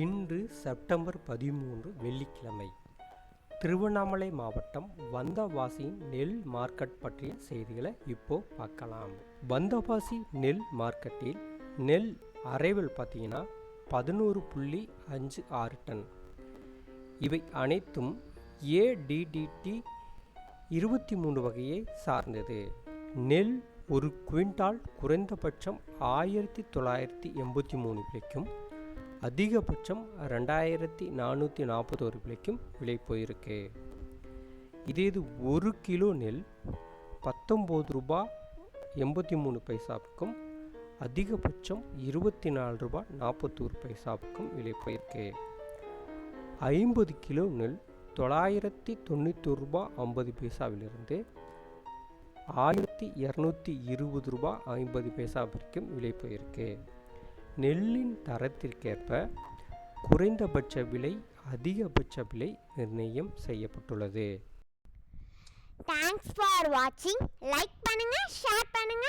இன்று செப்டம்பர் பதிமூன்று வெள்ளிக்கிழமை. திருவண்ணாமலை மாவட்டம் வந்தவாசியின் நெல் மார்க்கெட் பற்றிய செய்திகளை இப்போ பார்க்கலாம். வந்தவாசி நெல் மார்க்கெட்டில் நெல் அரைவல் பார்த்தீங்கன்னா பதினோரு புள்ளி அஞ்சு ஆறு டன். இவை அனைத்தும் ஏடிடிடி இருபத்தி மூணு வகையை சார்ந்தது. நெல் ஒரு குவிண்டால் குறைந்தபட்சம் ஆயிரத்தி தொள்ளாயிரத்தி எண்பத்தி மூணு விலைக்கும் அதிகபட்சம் ரெண்டாயிரத்தி நானூற்றி நாற்பத்தோரு விலைக்கும் விலை போயிருக்கு. இதே இது ஒரு கிலோ நெல் பத்தொம்போது ரூபா எண்பத்தி மூணு பைசாவுக்கும் அதிகபட்சம் இருபத்தி நாலு ரூபா நாற்பத்தோரு பைசாவுக்கும் விலை போயிருக்கு. ஐம்பது கிலோ நெல் தொள்ளாயிரத்தி தொண்ணூற்றி ரூபா ஐம்பது பைசாவிலிருந்து ஆயிரத்தி இரநூத்தி இருபது ரூபா ஐம்பது பைசா வரைக்கும் விலை போயிருக்கு. நெல்லின் தரத்திற்கேற்ப குறைந்தபட்ச விலை அதிகபட்ச விலை நிர்ணயம் செய்யப்பட்டுள்ளது. தேங்க்ஸ் ஃபார் வாட்சிங் லைக் பண்ணுங்க ஷேர் பண்ணுங்க.